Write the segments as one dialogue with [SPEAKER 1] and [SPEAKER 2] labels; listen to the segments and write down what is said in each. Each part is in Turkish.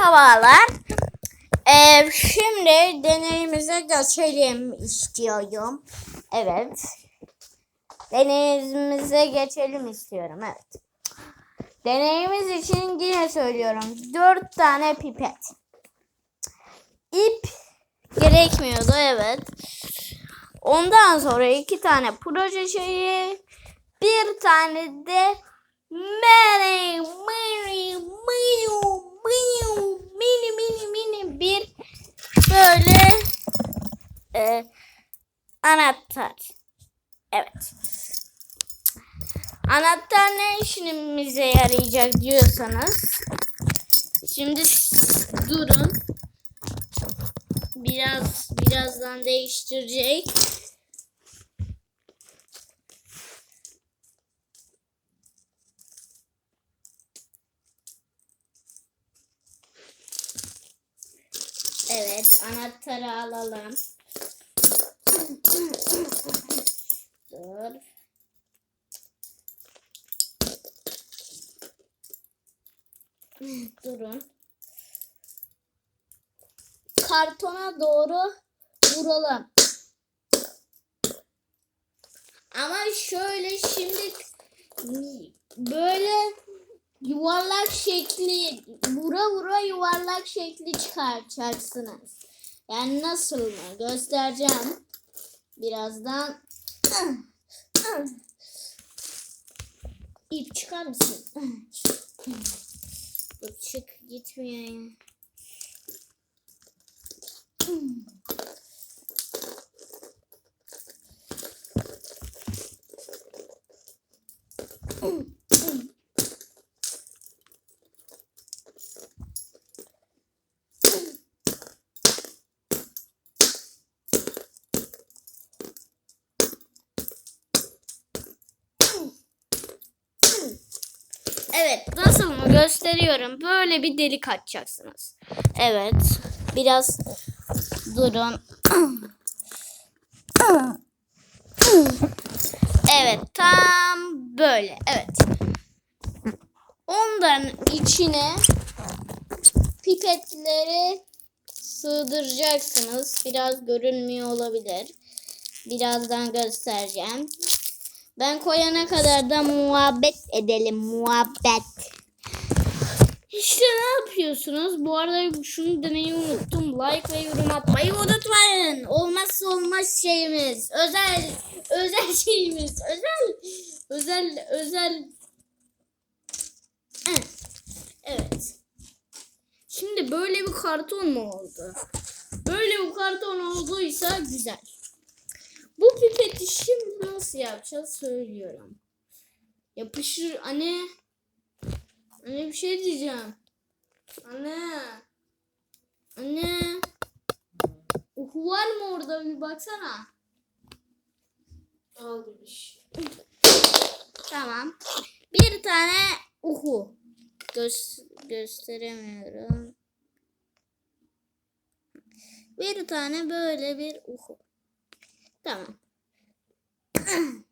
[SPEAKER 1] Merhabalar. Ee, şimdi deneyimize geçelim istiyorum. Evet. Deneyimize geçelim istiyorum. Evet. Deneyimiz için yine söylüyorum. Dört tane pipet. İp gerekmiyordu evet. Ondan sonra iki tane proje şeyi, bir tane de mini mini mini mini mini mini bir böyle e, anahtar. Evet. Anahtar ne işimize yarayacak diyorsanız şimdi durun. Biraz birazdan değiştirecek. Anahtarı alalım. Dur. Durun. Kartona doğru vuralım. Ama şöyle şimdi böyle yuvarlak şekli vura vura yuvarlak şekli çıkartacaksınız. Yani nasıl mı? Göstereceğim. Birazdan ip çıkar mısın? Dur çık gitmiyor ya. Evet nasıl mı gösteriyorum. Böyle bir delik açacaksınız. Evet. Biraz durun. Evet tam böyle. Evet. Ondan içine pipetleri sığdıracaksınız. Biraz görünmüyor olabilir. Birazdan göstereceğim. Ben koyana kadar da muhabbet edelim. Muhabbet. İşte ne yapıyorsunuz? Bu arada şunu demeyi unuttum. Like ve yorum atmayı unutmayın. Olmazsa olmaz şeyimiz. Özel özel şeyimiz. Özel özel özel. Evet. Şimdi böyle bir karton mu oldu? Böyle bir karton olduysa güzel. Bu pipeti şimdi nasıl yapacağız söylüyorum. Yapışır anne. Anne bir şey diyeceğim. Anne. Anne. Uhu var mı orada bir baksana. Almış. Tamam. Bir tane uhu. Göz, gösteremiyorum. Bir tane böyle bir uhu. Tamam.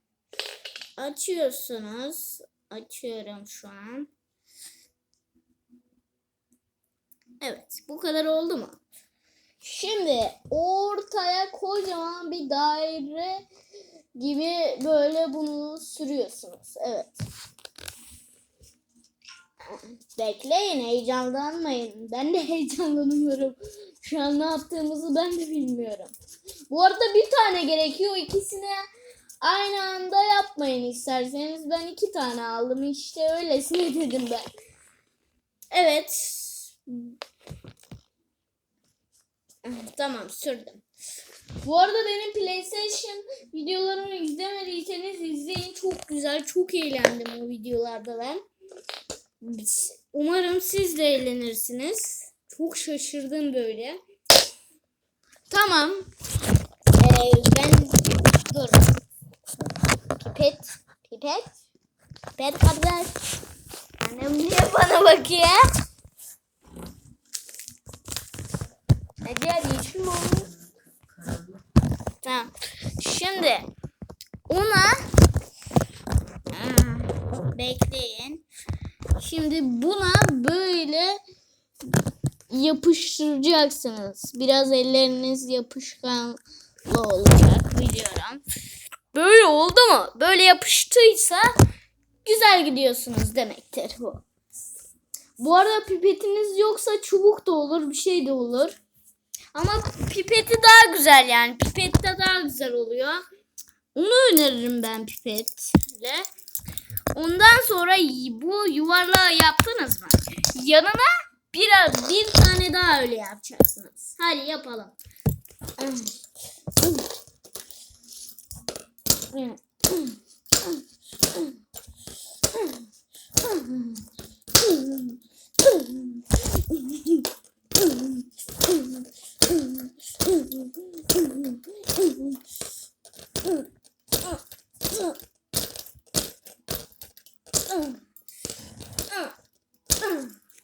[SPEAKER 1] Açıyorsunuz. Açıyorum şu an. Evet. Bu kadar oldu mu? Şimdi ortaya kocaman bir daire gibi böyle bunu sürüyorsunuz. Evet. Bekleyin heyecanlanmayın. Ben de heyecanlanıyorum. Şu an ne yaptığımızı ben de bilmiyorum. Bu arada bir tane gerekiyor. İkisini aynı anda yapmayın isterseniz. Ben iki tane aldım. İşte öylesine dedim ben. Evet. Tamam sürdüm. Bu arada benim PlayStation videolarımı izlemediyseniz izleyin. Çok güzel, çok eğlendim o videolarda ben. Umarım siz de eğlenirsiniz. Çok şaşırdım böyle. Tamam. Ee, ben dur. Pipet. Pipet. Pipet kardeş. Annem niye bana bakıyor? Hadi hadi yeşil mi oldu? Tamam. Şimdi ona bekleyin. Şimdi buna böyle yapıştıracaksınız. Biraz elleriniz yapışkanlı olacak biliyorum. Böyle oldu mu? Böyle yapıştıysa güzel gidiyorsunuz demektir bu. Bu arada pipetiniz yoksa çubuk da olur, bir şey de olur. Ama pipeti daha güzel yani. Pipet de daha güzel oluyor. Onu öneririm ben pipetle. Ondan sonra bu yuvarlağı yaptınız mı? Yanına biraz bir tane daha öyle yapacaksınız. Hadi yapalım.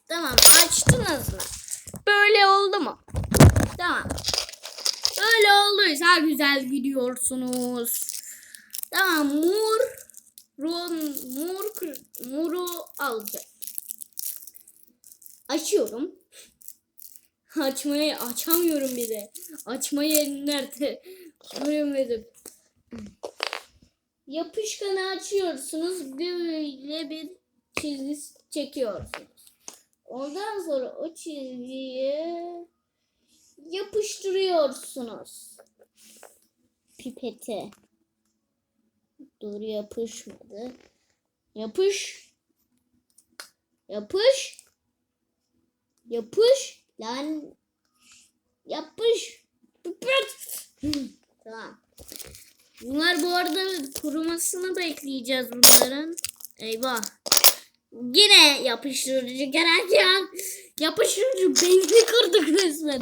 [SPEAKER 1] Tamam açtınız mı? Böyle oldu mu? Olduysa güzel gidiyorsunuz. Tamam mur run mur kır- muru alacağım. Açıyorum. Açmayı açamıyorum bir de. Açmayı nerede? Göremedim. Yapışkanı açıyorsunuz. Böyle bir çizgi çekiyorsunuz. Ondan sonra o çizgiyi yapıştırıyorsunuz. Pipete. Dur yapışmadı. Yapış. Yapış. Yapış. Lan. Yapış. Pipet. Tamam. Bunlar bu arada kurumasını bekleyeceğiz bunların. Eyvah. Yine yapıştırıcı gerek ya. Yapıştırıcı beynini kırdık resmen.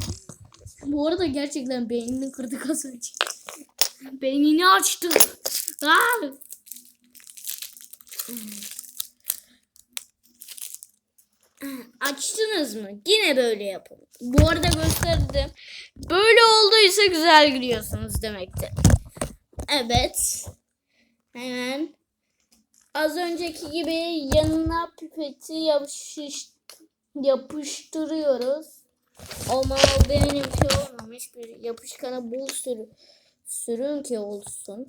[SPEAKER 1] Bu arada gerçekten beynini kırdık az önce. Beynini açtık. Aa! Açtınız mı? Yine böyle yapın. Bu arada gösterdim. Böyle olduysa güzel gidiyorsunuz demektir. Evet. Hemen az önceki gibi yanına pipeti yapışış, yapıştırıyoruz. Ama benimki olmamış. Bir yapışkanı bul sürü, sürün ki olsun.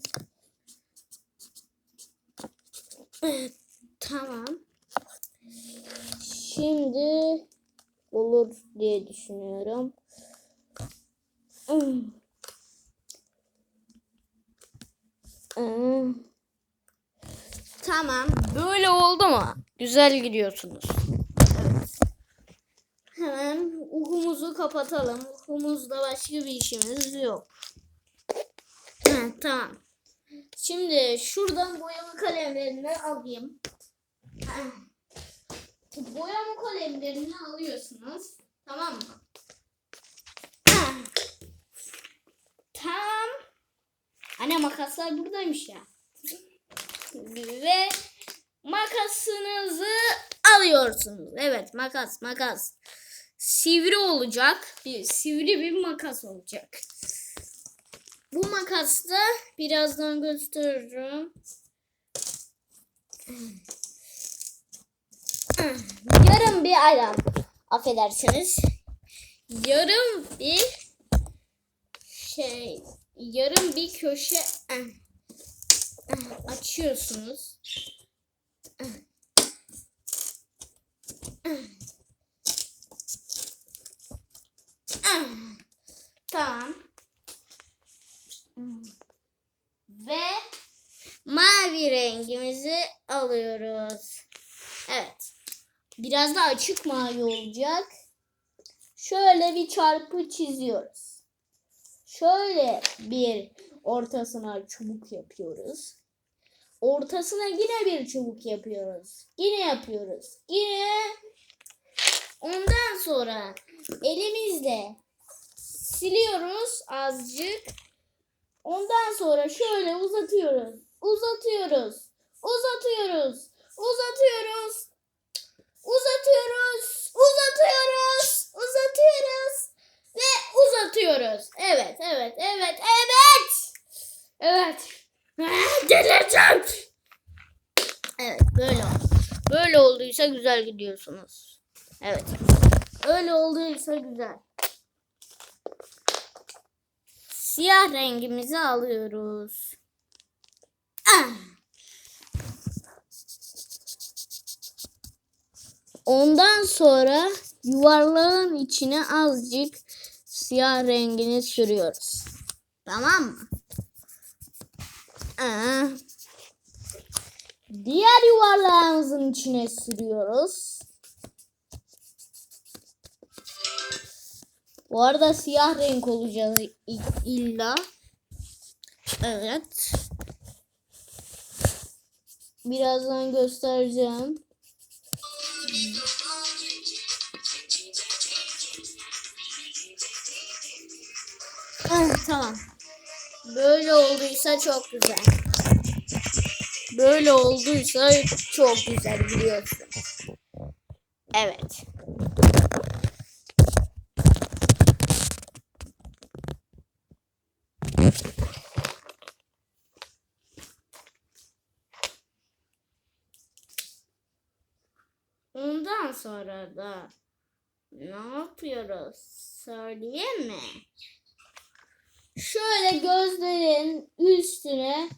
[SPEAKER 1] Tamam. Şimdi olur diye düşünüyorum. Hmm. Tamam. Böyle oldu mu? Güzel gidiyorsunuz. Hemen uhumuzu kapatalım. Uhumuzda başka bir işimiz yok. Heh, tamam. Şimdi şuradan boyama kalemlerini alayım. Boyama kalemlerini alıyorsunuz. Tamam mı? Tamam. Anne makaslar buradaymış ya. Ve makasınızı alıyorsunuz. Evet makas makas. Sivri olacak. Bir sivri bir makas olacak. Bu makasta birazdan gösteririm. Yarım bir ayran. Affedersiniz. Yarım bir şey yarım bir köşe eh, eh, açıyorsunuz. Eh, Tamam. Ve mavi rengimizi alıyoruz. Evet. Biraz da açık mavi olacak. Şöyle bir çarpı çiziyoruz. Şöyle bir ortasına çubuk yapıyoruz. Ortasına yine bir çubuk yapıyoruz. Yine yapıyoruz. Yine ondan sonra elimizle siliyoruz azıcık. Ondan sonra şöyle uzatıyoruz. Uzatıyoruz. Uzatıyoruz. Uzatıyoruz. Uzatıyoruz. Uzatıyoruz. Uzatıyoruz. Ve uzatıyoruz. Evet, evet, evet, evet. Evet. Delireceğim. Evet, böyle oldu. Böyle olduysa güzel gidiyorsunuz. Evet. Öyle olduysa güzel. Siyah rengimizi alıyoruz. Ah! Ondan sonra yuvarlağın içine azıcık siyah rengini sürüyoruz. Tamam mı? Aa. Diğer yuvarlağımızın içine sürüyoruz. Bu arada siyah renk olacak i- illa. Evet. Birazdan göstereceğim. Ah, tamam. Böyle olduysa çok güzel. Böyle olduysa çok güzel biliyorsun. Evet. Ondan sonra da ne yapıyoruz? Söyleyeyim mi? Şöyle gözlerin üstüne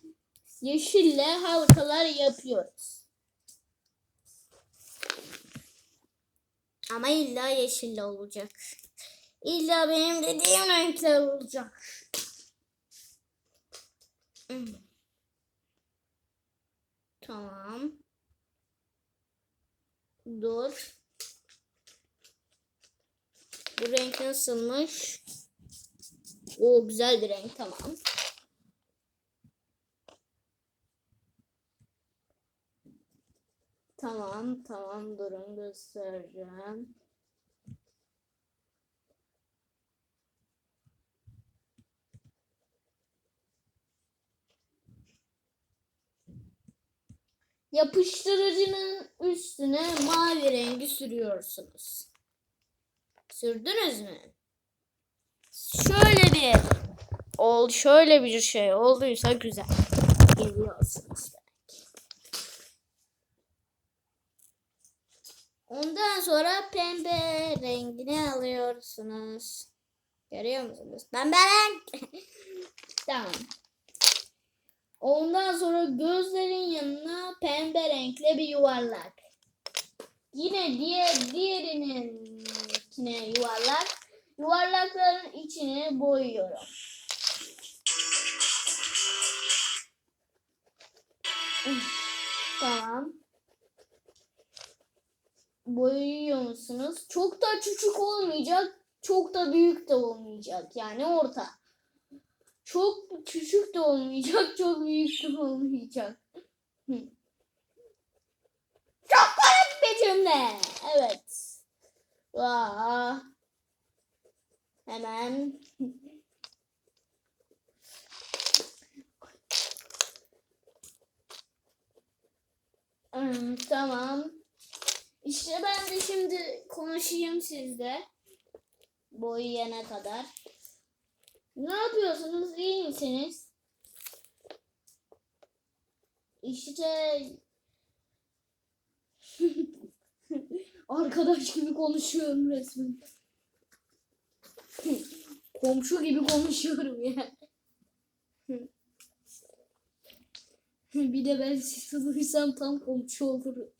[SPEAKER 1] yeşille halkalar yapıyoruz. Ama illa yeşille olacak. İlla benim dediğim renkler olacak. Tamam. Dur. Bu renk nasılmış? O güzel bir renk tamam. Tamam tamam durun göstereceğim. Yapıştırıcının üstüne mavi rengi sürüyorsunuz. Sürdünüz mü? Şöyle bir ol şöyle bir şey olduysa güzel. Geliyorsunuz. Ondan sonra pembe rengini alıyorsunuz. Görüyor musunuz? Pembe renk. tamam. Ondan sonra gözlerin yanına pembe renkli bir yuvarlak. Yine diğer diğerinin içine yuvarlak. Yuvarlakların içine boyuyorum. Tamam. Boyuyor musunuz? Çok da küçük olmayacak, çok da büyük de olmayacak. Yani orta. Çok küçük de olmayacak, çok büyük de olmayacak. Çok garip bir cümle. Evet. Vaa. Hemen. Hmm, tamam. İşte ben de şimdi konuşayım sizle. Boyayana kadar. Ne yapıyorsunuz? İyi misiniz? İşte arkadaş gibi konuşuyorum resmen. Komşu gibi konuşuyorum ya. Bir de ben duysam tam komşu olurum.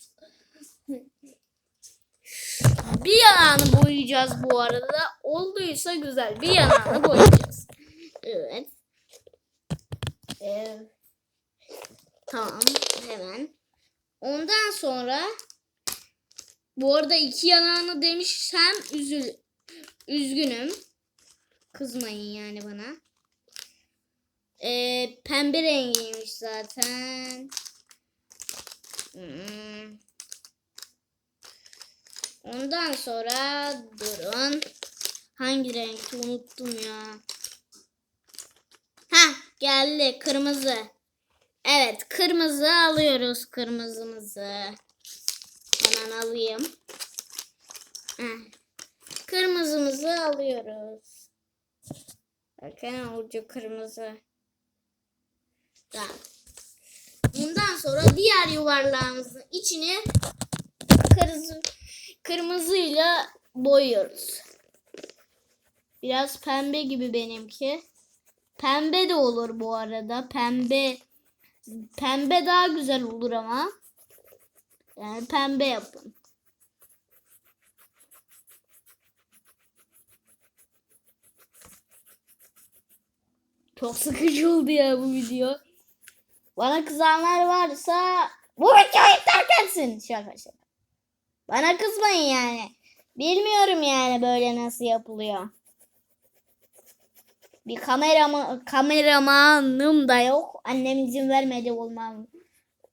[SPEAKER 1] Bir yanağını boyayacağız bu arada. Olduysa güzel. Bir yanağını boyayacağız. Evet. Evet. Tamam. Hemen. Ondan sonra bu arada iki yanağını demişsem üzül üzgünüm. Kızmayın yani bana. Ee, pembe rengiymiş zaten. Hmm. Ondan sonra durun. Hangi renkti unuttum ya. Ha geldi kırmızı. Evet kırmızı alıyoruz kırmızımızı. Hemen alayım. Heh. Kırmızımızı alıyoruz. Bakın ucu kırmızı. Tamam. Bundan sonra diğer yuvarlağımızın içine kırmızı kırmızıyla boyuyoruz. Biraz pembe gibi benimki. Pembe de olur bu arada. Pembe pembe daha güzel olur ama. Yani pembe yapın. Çok sıkıcı oldu ya bu video. Bana kızanlar varsa bu videoyu terk etsin. Şaka şaka. Bana kızmayın yani. Bilmiyorum yani böyle nasıl yapılıyor. Bir kamerama, kameramanım da yok. Annem izin vermedi olmam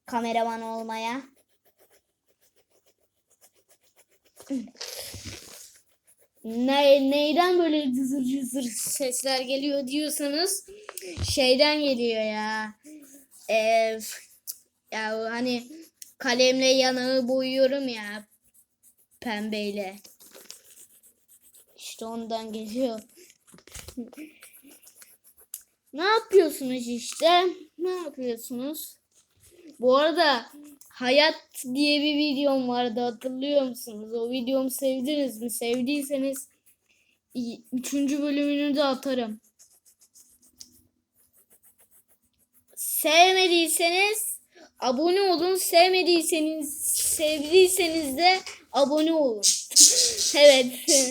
[SPEAKER 1] kameraman olmaya. Ne, neyden böyle cızır cızır sesler geliyor diyorsanız şeyden geliyor ya. Ee, ya hani kalemle yanağı boyuyorum ya pembeyle. İşte ondan geliyor. ne yapıyorsunuz işte? Ne yapıyorsunuz? Bu arada Hayat diye bir videom vardı hatırlıyor musunuz? O videomu sevdiniz mi? Sevdiyseniz üçüncü bölümünü de atarım. Sevmediyseniz abone olun. Sevmediyseniz sevdiyseniz de abone olun. evet.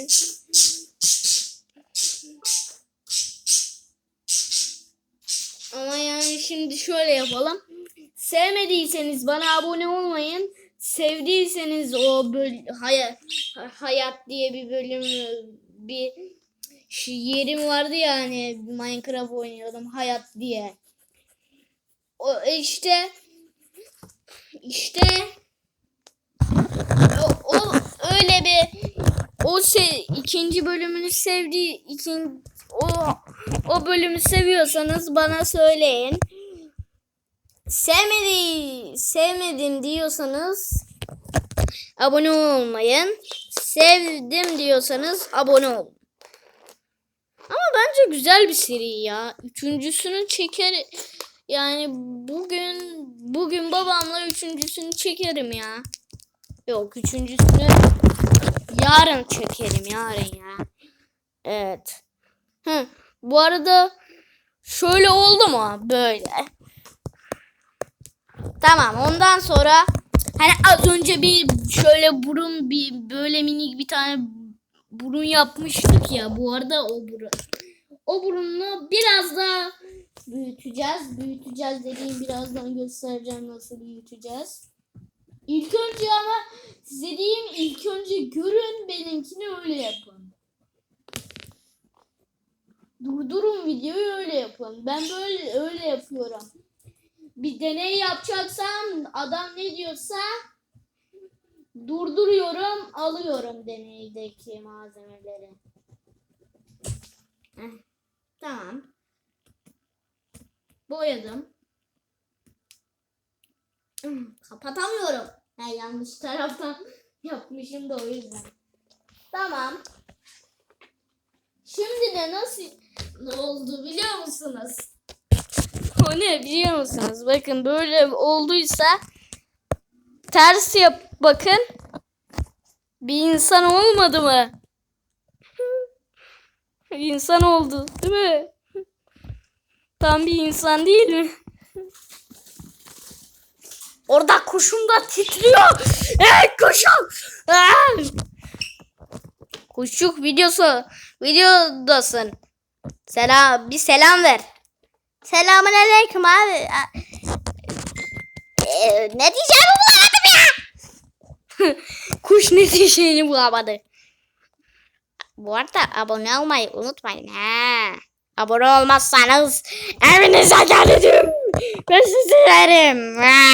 [SPEAKER 1] Ama yani şimdi şöyle yapalım. Sevmediyseniz bana abone olmayın. Sevdiyseniz o böl hayat, hayat diye bir bölüm bir yerim vardı ya hani Minecraft oynuyordum hayat diye. O işte işte o, o öyle bir o se ikinci bölümünü sevdiği ikin o o bölümü seviyorsanız bana söyleyin. Sevmedi, sevmedim diyorsanız abone olmayın. Sevdim diyorsanız abone olun. Ama bence güzel bir seri ya. Üçüncüsünü çeker yani bugün bugün babamla üçüncüsünü çekerim ya. Yok üçüncüsünü yarın çekerim yarın ya. Evet. Hı, bu arada şöyle oldu mu böyle? Tamam ondan sonra hani az önce bir şöyle burun bir böyle minik bir tane burun yapmıştık ya bu arada o burun. O burunu biraz daha büyüteceğiz. Büyüteceğiz dediğim birazdan göstereceğim nasıl büyüteceğiz. İlk önce ama size diyeyim ilk önce görün benimkini öyle yapın. Durdurun videoyu öyle yapın. Ben böyle öyle yapıyorum bir deney yapacaksan adam ne diyorsa durduruyorum alıyorum deneydeki malzemeleri. Heh, tamam. Boyadım. Hmm, Kapatamıyorum. Ha, yanlış taraftan yapmışım da o yüzden. Tamam. Şimdi de nasıl ne oldu biliyor musunuz? O ne biliyor musunuz? Bakın böyle olduysa ters yap bakın. Bir insan olmadı mı? İnsan oldu değil mi? Tam bir insan değil mi? Orada kuşum da titriyor. Evet kuşum. Aa! Kuşçuk videosu videodasın. Selam bir selam ver. Selamun aleyküm abi. Ee, ne diyeceğimi bulamadım ya. Kuş ne diyeceğini bulamadı. Bu arada abone olmayı unutmayın. Ha. Abone olmazsanız evinize gelirim. Ben sizi yerim. Ha.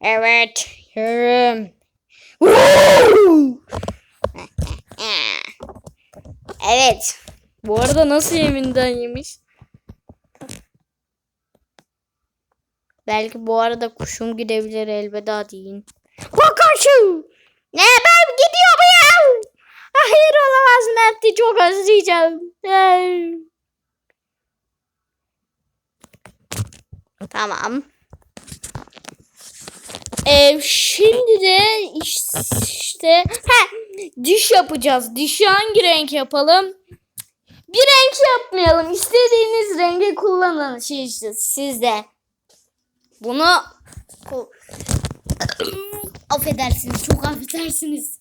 [SPEAKER 1] Evet. Yerim. Evet. Bu arada nasıl yeminden yemiş? Belki bu arada kuşum gidebilir elveda deyin. Kuşum! Ne ben gidiyor bu ya? Hayır olamaz Mert'i çok özleyeceğim. Hey. Tamam. Ee, şimdi de işte ha, diş yapacağız. Dişi hangi renk yapalım? Bir renk yapmayalım. İstediğiniz rengi kullanın. Şey işte sizde. Bunu affedersiniz. Çok affedersiniz.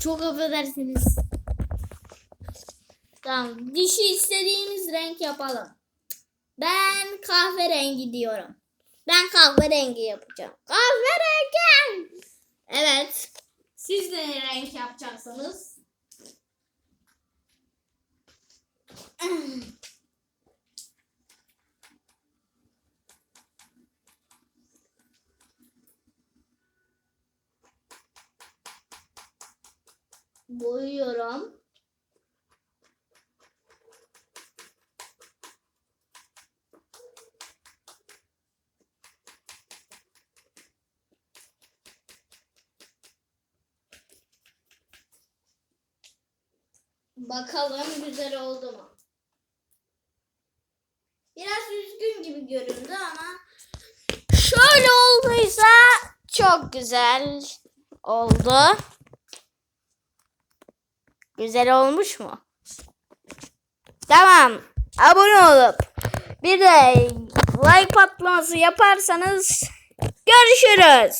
[SPEAKER 1] Çok affedersiniz. Tamam. Dişi istediğimiz renk yapalım. Ben kahverengi diyorum. Ben kahverengi yapacağım. Kahverengi. Evet. Siz ne renk yapacaksınız? Boyuyorum. Bakalım güzel oldu mu? Biraz üzgün gibi göründü ama şöyle olduysa çok güzel oldu. Güzel olmuş mu? Tamam. Abone olup bir de like patlaması yaparsanız görüşürüz.